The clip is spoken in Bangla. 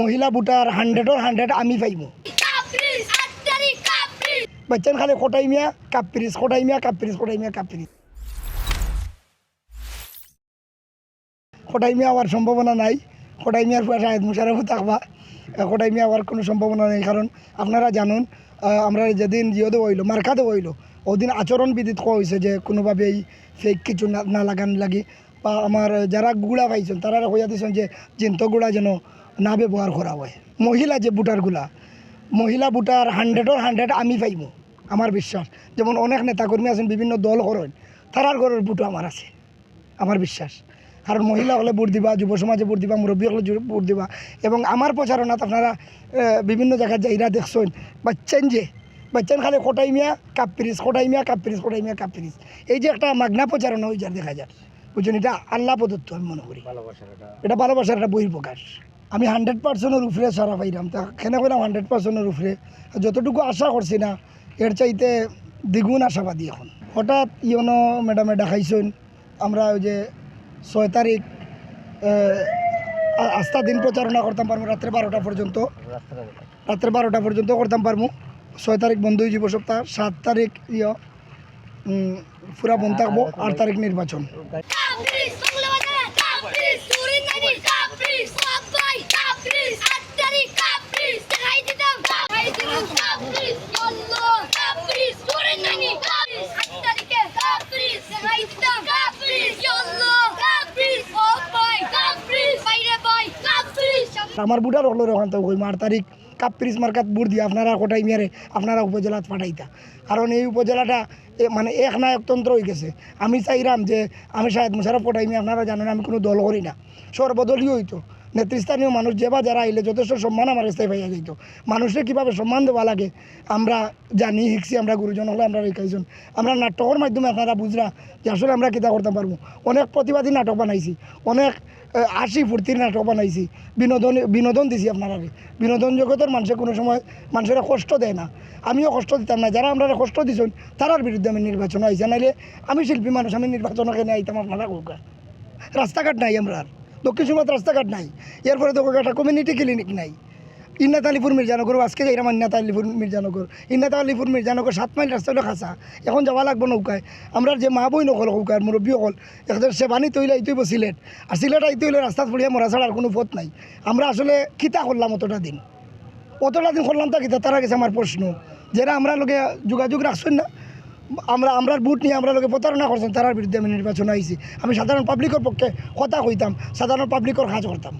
মহিলা ভোটার হান্ড্রেডর হান্ড্রেড আমি Capriz, বাচ্চান খালি কোটাই মিয়া কাপ পিরিস কোটাই মিয়া কাপ পিরিস কোটাই মিয়া কাপ পিরিস কোটাই মিয়া হওয়ার সম্ভাবনা নাই। কোটাই মিয়ার পয়সা মুশারফও থাকবা কোটাই মিয়া হওয়ার কোনো সম্ভাবনা নেই। কারণ আপনারা জানুন আমরা যেদিন জিওদে হইল মার্কাতে হইল ওদিন আচরণ বিদিত কোয়া হয়েছে যে কোনোভাবেই ফেক কিছু না না লাগান লাগি বা আমার যারা গুড়া পাইছেন তারা হইয়া দিয়েছেন যে জিন্ত গুড়া যেন না ব্যবহার করা হয়। মহিলা যে বুটারগুলা মহিলা বুটার হান্ড্রেডর হান্ড্রেড আমি পাইমু আমার বিশ্বাস। যেমন অনেক নেতাকর্মী আছেন বিভিন্ন দল করেন তারার ঘরের ভোটও আমার আছে আমার বিশ্বাস। কারণ মহিলা হলে ভোট দিবা যুব সমাজে ভোট দিবা মুরব্বী হলে ভোট দিবা। এবং আমার প্রচারণাত আপনারা বিভিন্ন জায়গায় যাইরা দেখছেন বাচ্চান যে বাচ্চান খালি কোটাই মিয়া কাপ পিরিস কোটাই মিয়া কাপ পিরিস কোটাই মিয়া কাপ পিরিস এই যে একটা মাগনা প্রচারণা হয়ে যার দেখা যায় বুঝছেন? এটা আল্লাহ প্রদত্ত আমি মনে করি। এটা ভালোবাসার একটা বহির্প্রকাশ আমি হান্ড্রেড পার্সেন্টের উপরে সারা পাইলাম। তা কেন কইলাম হান্ড্রেড পার্সেন্টের উপরে? যতটুকু আশা করছি না, এর চাইতে দ্বিগুণ আশাবাদী এখন। হঠাৎ ইয়নো ম্যাডামে দেখাইছেন, আমরা ওই যে ছয় তারিখ আস্থা দিন প্রচারণা করতাম পারব, রাত্রে বারোটা পর্যন্ত। রাত্রে বারোটা পর্যন্ত করতাম পারব। ছয় তারিখ বন্ধ হয়ে যাব সপ্তাহ, সাত তারিখ ইয় পুরা বন্ধ থাকব, আট তারিখ নির্বাচন। আমার বুটার হলো ওখান থেকে কই আট তারিখ কাপ্রিস মার্কাত বুট দিয়ে আপনারা কোটাই মেরে আপনারা উপজেলাত পাঠাইতা। কারণ এই উপজেলাটা মানে এক না নায়কতন্ত্র হয়ে গেছে। আমি চাইরাম যে আমি শাহেদ মুশারফ কোটাই আপনারা জানেন আমি কোনো দল করি না। সর্বদলীয় হইতো। নেতৃস্থানীয় মানুষ যে বা যারা আইলে যথেষ্ট সম্মান আমার কাছে পাইয়া যাইত। মানুষের কীভাবে সম্মান দেওয়া লাগে, আমরা জানি, শিখছি, আমরা গুরুজন হলে আমরা রেখাইজন আমরা নাটকের মাধ্যমে আপনারা বুঝরা যে আসলে আমরা কিতা করতে পারব। অনেক প্রতিবাদী নাটক বানাইছি, অনেক হাসি ফুর্তির নাটক বানাইছি। বিনোদন বিনোদন দিছি আপনারা বিনোদন জগতের মানুষের কোনো সময় মানুষের কষ্ট দেয় না। আমিও কষ্ট দিতাম না। যারা আমরা কষ্ট দিছেন, তারার বিরুদ্ধে আমি নির্বাচন আইসা, নাইলে আমি শিল্পী মানুষ, আমি নির্বাচন কেনে আইতাম আপনারা রাস্তাঘাট নাই আমরা দক্ষিণ সুমাত রাস্তাঘাট নাই। এরপরে তো একটা কমিউনিটি ক্লিনিক নাই। ইন্নাত আলিপুর মির্জানগর আজকে যাইলাম ইন্নাত আলিপুর মির্জানগর। ইন্নাত আলিপুর মির্জানগর সাত মাইল রাস্তা হলো খাসা এখন যাওয়া লাগবো নৌকায়। আমরা যে মা বই নকল নৌকায় মুরব্বী অকল এখানে সেবানি তৈলে আইতেইব সিলেট। আর সিলেট আইতে হইলে রাস্তাত পড়িয়া মরা ছাড়া আর কোনো পথ নাই। আমরা আসলে কিতা করলাম অতটা দিন। অতটা দিন করলাম তা কিতা তারা গেছে আমার প্রশ্ন। যারা আমরা লোকে যোগাযোগ রাখছেন না আমরা আমরা বুট নিয়ে আমরা লোকে প্রতারণা করছেন তার বিরুদ্ধে আমি নির্বাচন আইছি। আমি সাধারণ পাবলিকের পক্ষে কথা কইতাম, সাধারণ পাবলিকের কাজ করতাম।